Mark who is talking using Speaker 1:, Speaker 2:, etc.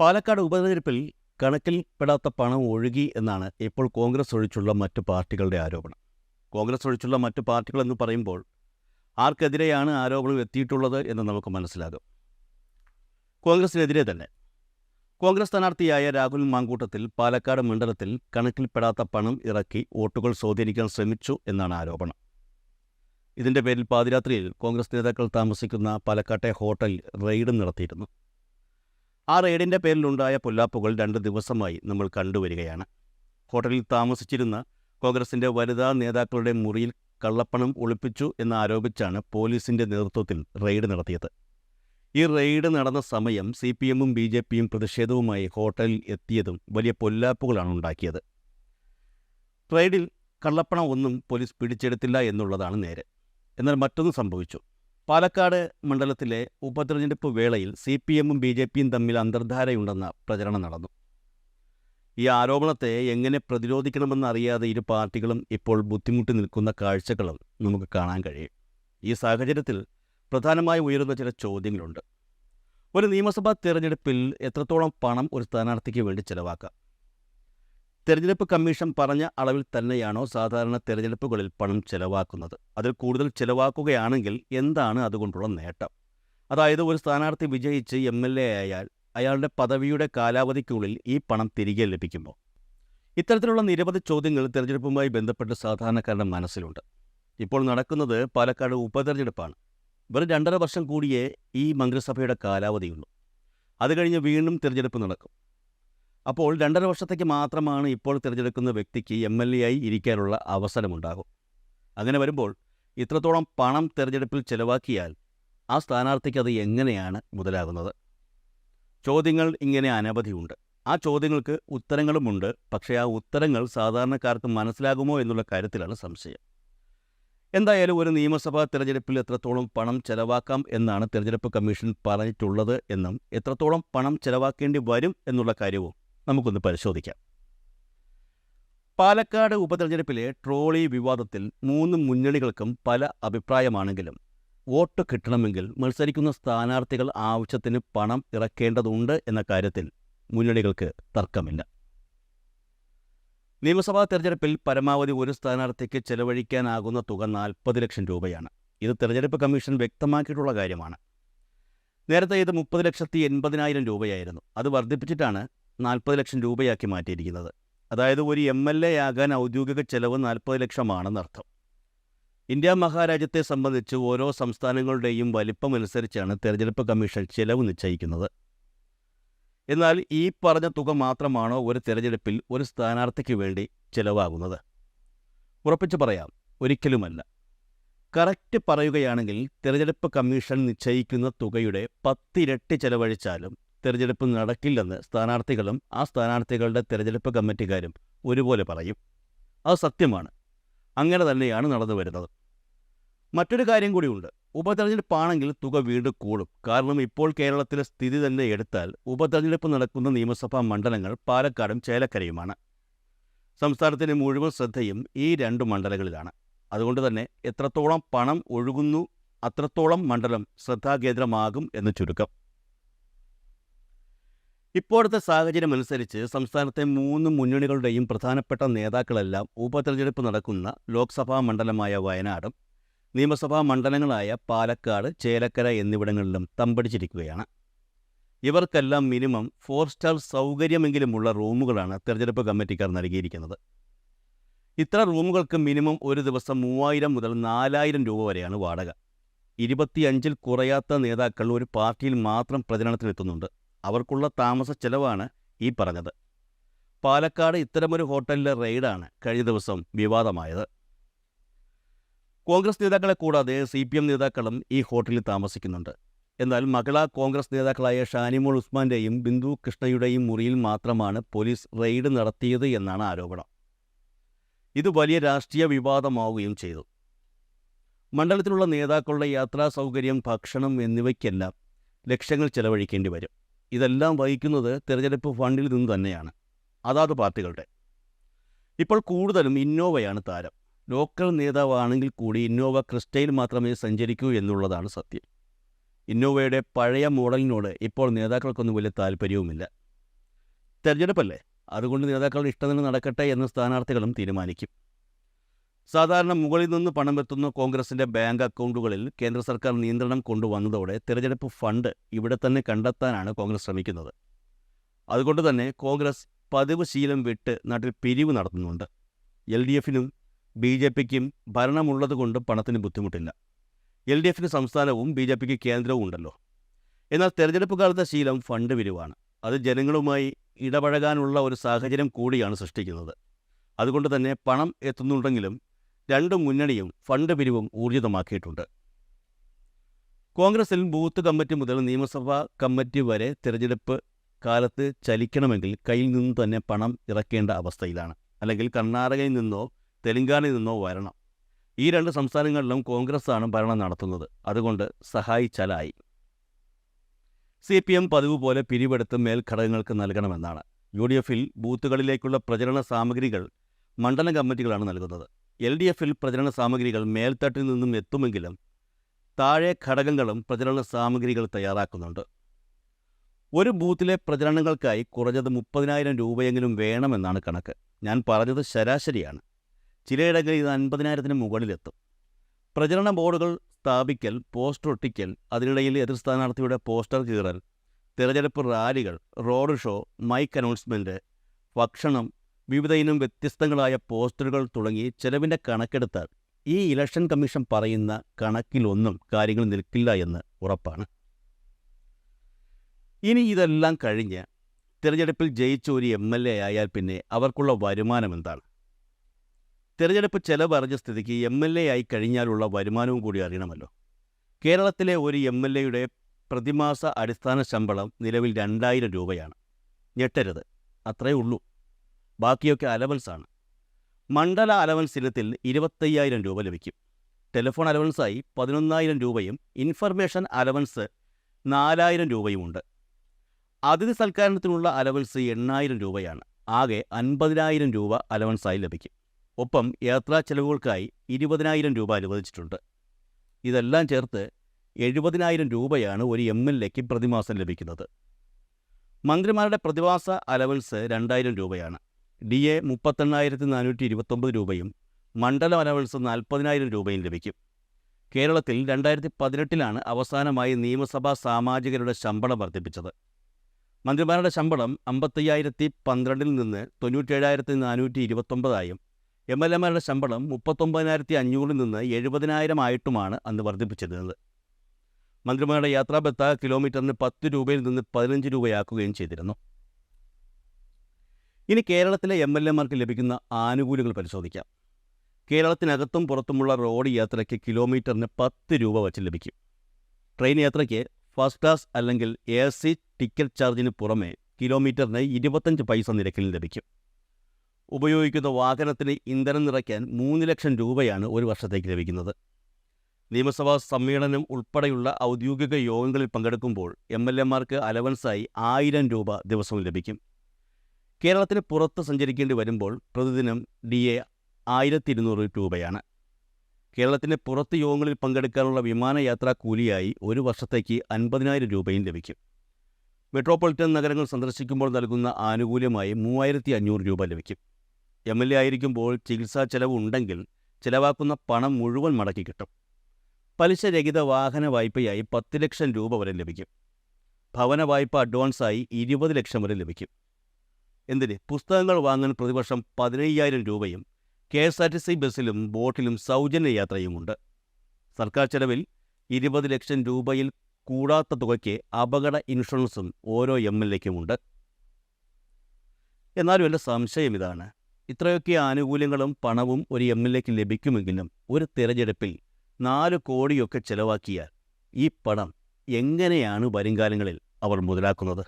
Speaker 1: പാലക്കാട് ഉപതെരഞ്ഞെടുപ്പിൽ കണക്കിൽപ്പെടാത്ത പണം ഒഴുകി എന്നാണ് ഇപ്പോൾ കോൺഗ്രസ് ഒഴിച്ചുള്ള മറ്റു പാർട്ടികളുടെ ആരോപണം. കോൺഗ്രസ് ഒഴിച്ചുള്ള മറ്റു പാർട്ടികൾ എന്ന് പറയുമ്പോൾ ആർക്കെതിരെയാണ് ആരോപണം എത്തിയിട്ടുള്ളത് എന്ന് നമുക്ക് മനസ്സിലാകും. കോൺഗ്രസിനെതിരെ തന്നെ. കോൺഗ്രസ് സ്ഥാനാർത്ഥിയായ രാഹുൽ മാങ്കൂട്ടത്തിൽ പാലക്കാട് മണ്ഡലത്തിൽ കണക്കിൽപ്പെടാത്ത പണം ഇറക്കി വോട്ടുകൾ സ്വാധീനിക്കാൻ ശ്രമിച്ചു എന്നാണ് ആരോപണം. ഇതിന്റെ പേരിൽ പാതിരാത്രിയിൽ കോൺഗ്രസ് നേതാക്കൾ താമസിക്കുന്ന പാലക്കാട്ടെ ഹോട്ടൽ റെയ്ഡ് നടത്തിയിരുന്നു. ആ റെയ്ഡിന്റെ പേരിലുണ്ടായ പൊല്ലാപ്പുകൾ രണ്ട് ദിവസമായി നമ്മൾ കണ്ടുവരികയാണ്. ഹോട്ടലിൽ താമസിച്ചിരുന്ന കോൺഗ്രസിന്റെ വനിതാ നേതാക്കളുടെ മുറിയിൽ കള്ളപ്പണം ഒളിപ്പിച്ചു എന്നാരോപിച്ചാണ് പോലീസിന്റെ നേതൃത്വത്തിൽ റെയ്ഡ് നടത്തിയത്. ഈ റെയ്ഡ് നടന്ന സമയം സി പി എമ്മും ബി ജെ പിയും പ്രതിഷേധവുമായി ഹോട്ടലിൽ എത്തിയതും വലിയ പൊല്ലാപ്പുകളാണ് ഉണ്ടാക്കിയത്. റെയ്ഡിൽ കള്ളപ്പണം ഒന്നും പോലീസ് പിടിച്ചെടുത്തില്ല എന്നുള്ളതാണ് നേരെ. എന്നാൽ മറ്റൊന്ന് സംഭവിച്ചു. പാലക്കാട് മണ്ഡലത്തിലെ ഉപതെരഞ്ഞെടുപ്പ് വേളയിൽ സി പി എമ്മും ബി ജെ പിയും തമ്മിൽ അന്തർധാരയുണ്ടെന്ന പ്രചരണം നടന്നു. ഈ ആരോപണത്തെ എങ്ങനെ പ്രതിരോധിക്കണമെന്നറിയാതെ ഇരു പാർട്ടികളും ഇപ്പോൾ ബുദ്ധിമുട്ടി നിൽക്കുന്ന കാഴ്ചകളും നമുക്ക് കാണാൻ കഴിയും. ഈ സാഹചര്യത്തിൽ പ്രധാനമായി ഉയരുന്ന ചില ചോദ്യങ്ങളുണ്ട്. ഒരു നിയമസഭാ തിരഞ്ഞെടുപ്പിൽ എത്രത്തോളം പണം ഒരു സ്ഥാനാർത്ഥിക്ക് വേണ്ടി ചെലവാക്കാം? തെരഞ്ഞെടുപ്പ് കമ്മീഷൻ പറഞ്ഞ അളവിൽ തന്നെയാണോ സാധാരണ തെരഞ്ഞെടുപ്പുകളിൽ പണം ചെലവാക്കുന്നത്? അതിൽ കൂടുതൽ ചെലവാക്കുകയാണെങ്കിൽ എന്താണ് അതുകൊണ്ടുള്ള നേട്ടം? അതായത് ഒരു സ്ഥാനാർത്ഥി വിജയിച്ച് എം എൽ എ ആയാൽ അയാളുടെ പദവിയുടെ കാലാവധിക്കുള്ളിൽ ഈ പണം തിരികെ ലഭിക്കുമോ? ഇത്തരത്തിലുള്ള നിരവധി ചോദ്യങ്ങൾ തെരഞ്ഞെടുപ്പുമായി ബന്ധപ്പെട്ട് സാധാരണക്കാരുടെ മനസ്സിലുണ്ട്. ഇപ്പോൾ നടക്കുന്നത് പാലക്കാട് ഉപതെരഞ്ഞെടുപ്പാണ്. വെറും രണ്ടര വർഷം കൂടിയേ ഈ മന്ത്രിസഭയുടെ കാലാവധിയുള്ളൂ. അത് കഴിഞ്ഞ് വീണ്ടും തിരഞ്ഞെടുപ്പ് നടക്കും. അപ്പോൾ രണ്ടര വർഷത്തേക്ക് മാത്രമാണ് ഇപ്പോൾ തിരഞ്ഞെടുക്കുന്ന വ്യക്തിക്ക് എം എൽ എ ആയി ഇരിക്കാനുള്ള അവസരമുണ്ടാകും. അങ്ങനെ വരുമ്പോൾ ഇത്രത്തോളം പണം തിരഞ്ഞെടുപ്പിൽ ചെലവാക്കിയാൽ ആ സ്ഥാനാർത്ഥിക്ക് അത് എങ്ങനെയാണ് മുതലാകുന്നത്? ചോദ്യങ്ങൾ ഇങ്ങനെ അനവധിയുണ്ട് ആ ചോദ്യങ്ങൾക്ക് ഉത്തരങ്ങളുമുണ്ട് പക്ഷേ ആ ഉത്തരങ്ങൾ സാധാരണക്കാർക്ക് മനസ്സിലാകുമോ എന്നുള്ള കാര്യത്തിലാണ് സംശയം. എന്തായാലും ഒരു നിയമസഭാ തിരഞ്ഞെടുപ്പിൽ എത്രത്തോളം പണം ചെലവാക്കാം എന്നാണ് തിരഞ്ഞെടുപ്പ് കമ്മീഷൻ പറഞ്ഞിട്ടുള്ളത് എന്നും എത്രത്തോളം പണം ചെലവാക്കേണ്ടി വരും എന്നുള്ള കാര്യവും നമുക്കൊന്ന് പരിശോധിക്കാം. പാലക്കാട് ഉപതെരഞ്ഞെടുപ്പിലെ ട്രോളി വിവാദത്തിൽ മൂന്ന് മുന്നണികൾക്കും പല അഭിപ്രായമാണെങ്കിലും വോട്ട് കിട്ടണമെങ്കിൽ മത്സരിക്കുന്ന സ്ഥാനാർത്ഥികൾ ആവശ്യത്തിന് പണം ഇറക്കേണ്ടതുണ്ട് എന്ന കാര്യത്തിൽ മുന്നണികൾക്ക് തർക്കമില്ല. നിയമസഭാ തെരഞ്ഞെടുപ്പിൽ പരമാവധി ഒരു സ്ഥാനാർത്ഥിക്ക് ചെലവഴിക്കാനാകുന്ന തുക നാൽപ്പത് ലക്ഷം രൂപയാണ്. ഇത് തെരഞ്ഞെടുപ്പ് കമ്മീഷൻ വ്യക്തമാക്കിയിട്ടുള്ള കാര്യമാണ്. നേരത്തെ ഇത് മുപ്പത് ലക്ഷത്തി എൺപതിനായിരം രൂപയായിരുന്നു. അത് വർദ്ധിപ്പിച്ചിട്ടാണ് നാൽപ്പത് ലക്ഷം രൂപയാക്കി മാറ്റിയിരിക്കുന്നത്. അതായത് ഒരു എം എൽ എ ആകാൻ ഔദ്യോഗിക ചെലവ് നാൽപ്പത് ലക്ഷമാണെന്നർത്ഥം ഇന്ത്യ മഹാരാജ്യത്തെ സംബന്ധിച്ച് ഓരോ സംസ്ഥാനങ്ങളുടെയും വലിപ്പമനുസരിച്ചാണ് തെരഞ്ഞെടുപ്പ് കമ്മീഷൻ ചെലവ് നിശ്ചയിക്കുന്നത്. എന്നാൽ ഈ പറഞ്ഞ തുക മാത്രമാണോ ഒരു തിരഞ്ഞെടുപ്പിൽ ഒരു സ്ഥാനാർത്ഥിക്ക് വേണ്ടി ചെലവാകുന്നത്? ഉറപ്പിച്ചു പറയാം ഒരിക്കലുമല്ല. കറക്റ്റ് പറയുകയാണെങ്കിൽ തിരഞ്ഞെടുപ്പ് കമ്മീഷൻ നിശ്ചയിക്കുന്ന തുകയുടെ പത്തിരട്ടി ചെലവഴിച്ചാലും തെരഞ്ഞെടുപ്പ് നടക്കില്ലെന്ന് സ്ഥാനാർത്ഥികളും ആ സ്ഥാനാർത്ഥികളുടെ തെരഞ്ഞെടുപ്പ് കമ്മിറ്റിക്കാരും ഒരുപോലെ പറയും. അത് സത്യമാണ്. അങ്ങനെ തന്നെയാണ് നടന്നു വരുന്നത്. മറ്റൊരു കാര്യം കൂടിയുണ്ട് ഉപതെരഞ്ഞെടുപ്പാണെങ്കിൽ തുക വീണ്ടും കൂടും. കാരണം ഇപ്പോൾ കേരളത്തിലെ സ്ഥിതി തന്നെ എടുത്താൽ ഉപതെരഞ്ഞെടുപ്പ് നടക്കുന്ന നിയമസഭാ മണ്ഡലങ്ങൾ പാലക്കാടും ചേലക്കരയുമാണ്. സംസ്ഥാനത്തിന്റെ മുഴുവൻ ശ്രദ്ധയും ഈ രണ്ട് മണ്ഡലങ്ങളിലാണ്. അതുകൊണ്ട് തന്നെ എത്രത്തോളം പണം ഒഴുകുന്നു അത്രത്തോളം മണ്ഡലം ശ്രദ്ധാകേന്ദ്രമാകും എന്ന് ചുരുക്കം. ഇപ്പോഴത്തെ സാഹചര്യം അനുസരിച്ച് സംസ്ഥാനത്തെ മൂന്ന് മുന്നണികളുടെയും പ്രധാനപ്പെട്ട നേതാക്കളെല്ലാം ഉപതെരഞ്ഞെടുപ്പ് നടക്കുന്ന ലോക്സഭാ മണ്ഡലമായ വയനാടും നിയമസഭാ മണ്ഡലങ്ങളായ പാലക്കാട് ചേലക്കര എന്നിവിടങ്ങളിലും തമ്പടിച്ചിരിക്കുകയാണ്. ഇവർക്കെല്ലാം മിനിമം ഫോർ സ്റ്റാർ സൗകര്യമെങ്കിലുമുള്ള റൂമുകളാണ് തെരഞ്ഞെടുപ്പ് കമ്മിറ്റിക്കാർ നൽകിയിരിക്കുന്നത്. ഇത്ര റൂമുകൾക്ക് മിനിമം ഒരു ദിവസം മൂവായിരം മുതൽ നാലായിരം രൂപ വരെയാണ് വാടക. ഇരുപത്തിയഞ്ചിൽ കുറയാത്ത നേതാക്കൾ ഒരു പാർട്ടിയിൽ മാത്രം പ്രചരണത്തിനെത്തുന്നുണ്ട്. അവർക്കുള്ള താമസ ചെലവാണ് ഈ പറഞ്ഞത്. പാലക്കാട് ഇത്തരമൊരു ഹോട്ടലിലെ റെയ്ഡാണ് കഴിഞ്ഞ ദിവസം വിവാദമായത്. കോൺഗ്രസ് നേതാക്കളെ കൂടാതെ സി പി എം നേതാക്കളും ഈ ഹോട്ടലിൽ താമസിക്കുന്നുണ്ട്. എന്നാൽ മകള കോൺഗ്രസ് നേതാക്കളായ ഷാനിമോൾ ഉസ്മാന്റെയും ബിന്ദു കൃഷ്ണയുടെയും മുറിയിൽ മാത്രമാണ് പോലീസ് റെയ്ഡ് നടത്തിയത് എന്നാണ് ആരോപണം. ഇത് വലിയ രാഷ്ട്രീയ വിവാദമാവുകയും ചെയ്തു. മണ്ഡലത്തിലുള്ള നേതാക്കളുടെ യാത്രാ സൗകര്യം ഭക്ഷണം എന്നിവയ്ക്കെല്ലാം ലക്ഷ്യങ്ങൾ ചെലവഴിക്കേണ്ടി വരും. ഇതെല്ലാം വഹിക്കുന്നത് തിരഞ്ഞെടുപ്പ് ഫണ്ടിൽ നിന്ന് തന്നെയാണ്. അതാത് പാർട്ടികളുടെ. ഇപ്പോൾ കൂടുതലും ഇന്നോവയാണ് താരം. ലോക്കൽ നേതാവാണെങ്കിൽ കൂടി ഇന്നോവ ക്രിസ്റ്റയിൽ മാത്രമേ സഞ്ചരിക്കൂ എന്നുള്ളതാണ് സത്യം. ഇന്നോവയുടെ പഴയ മോഡലിനോട് ഇപ്പോൾ നേതാക്കൾക്കൊന്നും വലിയ താല്പര്യവുമില്ല. തെരഞ്ഞെടുപ്പല്ലേ? അതുകൊണ്ട് നേതാക്കളുടെ ഇഷ്ടത്തിന് നടക്കട്ടെ എന്ന് സ്ഥാനാർത്ഥികളും തീരുമാനിക്കും. സാധാരണ മുകളിൽ നിന്ന് പണം എത്തുന്ന കോൺഗ്രസിന്റെ ബാങ്ക് അക്കൗണ്ടുകളിൽ കേന്ദ്ര സർക്കാർ നിയന്ത്രണം കൊണ്ടുവന്നതോടെ തെരഞ്ഞെടുപ്പ് ഫണ്ട് ഇവിടെ തന്നെ കണ്ടെത്താനാണ് കോൺഗ്രസ് ശ്രമിക്കുന്നത്. അതുകൊണ്ട് തന്നെ കോൺഗ്രസ് പതിവ് ശീലം വിട്ട് നാട്ടിൽ പിരിവ് നടത്തുന്നുണ്ട്. എൽ ഡി എഫിനും ബി ജെ പിക്കും ഭരണമുള്ളതുകൊണ്ട് പണത്തിന് ബുദ്ധിമുട്ടില്ല. എൽ ഡി എഫിന് സംസ്ഥാനവും ബി ജെ പിക്ക് കേന്ദ്രവും ഉണ്ടല്ലോ. എന്നാൽ തെരഞ്ഞെടുപ്പ് കാലത്തെ ശീലം ഫണ്ട് പിരിവാണ്. അത് ജനങ്ങളുമായി ഇടപഴകാനുള്ള ഒരു സാഹചര്യം കൂടിയാണ് സൃഷ്ടിക്കുന്നത്. അതുകൊണ്ട് തന്നെ പണം എത്തുന്നുണ്ടെങ്കിലും രണ്ട് മുന്നണിയും ഫണ്ട് പിരിവും ഊർജിതമാക്കിയിട്ടുണ്ട്. കോൺഗ്രസിൽ ബൂത്ത് കമ്മിറ്റി മുതൽ നിയമസഭാ കമ്മിറ്റി വരെ തിരഞ്ഞെടുപ്പ് കാലത്ത് ചലിക്കണമെങ്കിൽ കയ്യിൽ നിന്ന് തന്നെ പണം ഇറക്കേണ്ട അവസ്ഥയിലാണ്. അല്ലെങ്കിൽ കർണാടകയിൽ നിന്നോ തെലങ്കാനയിൽ നിന്നോ വരണം. ഈ രണ്ട് സംസ്ഥാനങ്ങളിലും കോൺഗ്രസ്സാണ് ഭരണം നടത്തുന്നത്. അതുകൊണ്ട് സഹായിച്ചാലായി. സി പി എം പതിവ് പോലെ പിരിവെടുത്ത് മേൽഘടകങ്ങൾക്ക് നൽകണമെന്നാണ്. യു ഡി എഫിൽ ബൂത്തുകളിലേക്കുള്ള പ്രചരണ സാമഗ്രികൾ മണ്ഡലം കമ്മിറ്റികളാണ് നൽകുന്നത്. എൽ ഡി എഫിൽ പ്രചരണ സാമഗ്രികൾ മേൽത്തട്ടിൽ നിന്നും എത്തുമെങ്കിലും താഴെ ഘടകങ്ങളും പ്രചരണ സാമഗ്രികൾ തയ്യാറാക്കുന്നുണ്ട്. ഒരു ബൂത്തിലെ പ്രചരണങ്ങൾക്കായി കുറഞ്ഞത് മുപ്പതിനായിരം രൂപയെങ്കിലും വേണമെന്നാണ് കണക്ക്. ഞാൻ പറഞ്ഞത് ശരാശരിയാണ്. ചിലയിടങ്ങളിൽ ഇത് അൻപതിനായിരത്തിന് മുകളിലെത്തും. പ്രചരണ ബോർഡുകൾ സ്ഥാപിക്കൽ പോസ്റ്റർ ഒട്ടിക്കൽ അതിനിടയിൽ എതിർ സ്ഥാനാർത്ഥിയുടെ പോസ്റ്റർ കീറൽ തിരഞ്ഞെടുപ്പ് റാലികൾ റോഡ് ഷോ മൈക്ക് അനൗൺസ്മെന്റ് ഭക്ഷണം വിവിധ ഇനം വ്യത്യസ്തങ്ങളായ പോസ്റ്ററുകൾ തുടങ്ങി ചെലവിന്റെ കണക്കെടുത്താൽ ഈ ഇലക്ഷൻ കമ്മീഷൻ പറയുന്ന കണക്കിലൊന്നും കാര്യങ്ങൾ നിൽക്കില്ല എന്ന് ഉറപ്പാണ്. ഇനി ഇതെല്ലാം കഴിഞ്ഞ് തിരഞ്ഞെടുപ്പിൽ ജയിച്ച ഒരു എം എൽ എ ആയാൽ പിന്നെ അവർക്കുള്ള വരുമാനം എന്താണ്? തിരഞ്ഞെടുപ്പ് ചെലവ് അറിഞ്ഞ സ്ഥിതിക്ക് എം എൽ എ ആയി കഴിഞ്ഞാലുള്ള വരുമാനവും കൂടി അറിയണമല്ലോ. കേരളത്തിലെ ഒരു എം എൽ എയുടെ പ്രതിമാസ അടിസ്ഥാന ശമ്പളം നിലവിൽ രണ്ടായിരം രൂപയാണ്. ഞെട്ടരുത്. അത്രയേ ഉള്ളൂ. ബാക്കിയൊക്കെ അലവൻസാണ് മണ്ഡല അലവൻസ് ഇനത്തിൽ ഇരുപത്തയ്യായിരം രൂപ ലഭിക്കും. ടെലിഫോൺ അലവൻസായി പതിനൊന്നായിരം രൂപയും ഇൻഫർമേഷൻ അലവൻസ് നാലായിരം രൂപയുമുണ്ട് അതിഥി സൽക്കാരത്തിനുള്ള അലവൻസ് എണ്ണായിരം രൂപയാണ്. ആകെ അൻപതിനായിരം രൂപ അലവൻസായി ലഭിക്കും. ഒപ്പം യാത്രാ ചെലവുകൾക്കായി ഇരുപതിനായിരം രൂപ അനുവദിച്ചിട്ടുണ്ട്. ഇതെല്ലാം ചേർത്ത് എഴുപതിനായിരം രൂപയാണ് ഒരു എം എൽ എക്ക് പ്രതിമാസം ലഭിക്കുന്നത്. മന്ത്രിമാരുടെ പ്രതിമാസ അലവൻസ് രണ്ടായിരം രൂപയാണ്. ഡി എ മുപ്പത്തെണ്ണായിരത്തി നാനൂറ്റി ഇരുപത്തൊമ്പത് രൂപയും മണ്ഡല അലവൻസ് നാൽപ്പതിനായിരം രൂപയും ലഭിക്കും. കേരളത്തിൽ രണ്ടായിരത്തി പതിനെട്ടിലാണ് അവസാനമായി നിയമസഭാ സാമാജികരുടെ ശമ്പളം വർദ്ധിപ്പിച്ചത്. മന്ത്രിമാരുടെ ശമ്പളം അമ്പത്തയ്യായിരത്തി പന്ത്രണ്ടിൽ നിന്ന് തൊണ്ണൂറ്റേഴായിരത്തി നാനൂറ്റി ഇരുപത്തൊമ്പതായും എം എൽ എമാരുടെ ശമ്പളം മുപ്പത്തൊമ്പതിനായിരത്തി അഞ്ഞൂറിൽ നിന്ന് എഴുപതിനായിരം ആയിട്ടുമാണ് അന്ന് വർദ്ധിപ്പിച്ചിരുന്നത്. മന്ത്രിമാരുടെ യാത്രാബത്ത കിലോമീറ്ററിന് പത്ത് രൂപയിൽ നിന്ന് പതിനഞ്ച് രൂപയാക്കുകയും ചെയ്തിരുന്നു. ഇനി കേരളത്തിലെ എം എൽ എമാർക്ക് ലഭിക്കുന്ന ആനുകൂല്യങ്ങൾ പരിശോധിക്കാം. കേരളത്തിനകത്തും പുറത്തുമുള്ള റോഡ് യാത്രയ്ക്ക് കിലോമീറ്ററിന് പത്ത് രൂപ വച്ച് ലഭിക്കും. ട്രെയിൻ യാത്രയ്ക്ക് ഫസ്റ്റ് ക്ലാസ് അല്ലെങ്കിൽ എ സി ടിക്കറ്റ് ചാർജിന് പുറമെ കിലോമീറ്ററിന് ഇരുപത്തഞ്ച് പൈസ നിരക്കിൽ ലഭിക്കും. ഉപയോഗിക്കുന്ന വാഹനത്തിന് ഇന്ധനം നിറയ്ക്കാൻ മൂന്ന് ലക്ഷം രൂപയാണ് ഒരു വർഷത്തേക്ക് ലഭിക്കുന്നത്. നിയമസഭാ സമ്മേളനം ഉൾപ്പെടെയുള്ള ഔദ്യോഗിക യോഗങ്ങളിൽ പങ്കെടുക്കുമ്പോൾ എം എൽ എമാർക്ക് അലവൻസായി ആയിരം രൂപ ദിവസവും ലഭിക്കും. കേരളത്തിന് പുറത്ത് സഞ്ചരിക്കേണ്ടി വരുമ്പോൾ പ്രതിദിനം ഡി എ ആയിരത്തി ഇരുന്നൂറ് രൂപയാണ്. കേരളത്തിന് പുറത്ത് യോഗങ്ങളിൽ പങ്കെടുക്കാനുള്ള വിമാനയാത്രാ കൂലിയായി ഒരു വർഷത്തേക്ക് അൻപതിനായിരം രൂപയും ലഭിക്കും. മെട്രോപൊളിറ്റൻ നഗരങ്ങൾ സന്ദർശിക്കുമ്പോൾ നൽകുന്ന ആനുകൂല്യമായി മൂവായിരത്തി അഞ്ഞൂറ് രൂപ ലഭിക്കും. എം എൽ എ ആയിരിക്കുമ്പോൾ ചികിത്സാ ചെലവ് ഉണ്ടെങ്കിൽ ചിലവാക്കുന്ന പണം മുഴുവൻ മടക്കി കിട്ടും. പലിശ രഹിത വാഹന വായ്പയായി പത്ത് ലക്ഷം രൂപ വരെ ലഭിക്കും. ഭവന വായ്പ അഡ്വാൻസായി ഇരുപത് ലക്ഷം വരെ ലഭിക്കും. എന്തിന്? പുസ്തകങ്ങൾ വാങ്ങാൻ പ്രതിവർഷം പതിനയ്യായിരം രൂപയും K S R T C ബസ്സിലും ബോട്ടിലും സൗജന്യ യാത്രയുമുണ്ട്. സർക്കാർ ചെലവിൽ ഇരുപത് ലക്ഷം രൂപയിൽ കൂടാത്ത തുകയ്ക്ക് അപകട ഇൻഷുറൻസും ഓരോ എം എൽ എക്കുമുണ്ട് എന്നാലും എന്റെ സംശയം ഇതാണ്. ഇത്രയൊക്കെ ആനുകൂല്യങ്ങളും പണവും ഒരു എം എൽ എക്ക് ലഭിക്കുമെങ്കിലും ഒരു തിരഞ്ഞെടുപ്പിൽ നാല് കോടിയൊക്കെ ചെലവാക്കിയാൽ ഈ പണം എങ്ങനെയാണ് വരുംകാലങ്ങളിൽ അവർ മുതലാക്കുന്നത്?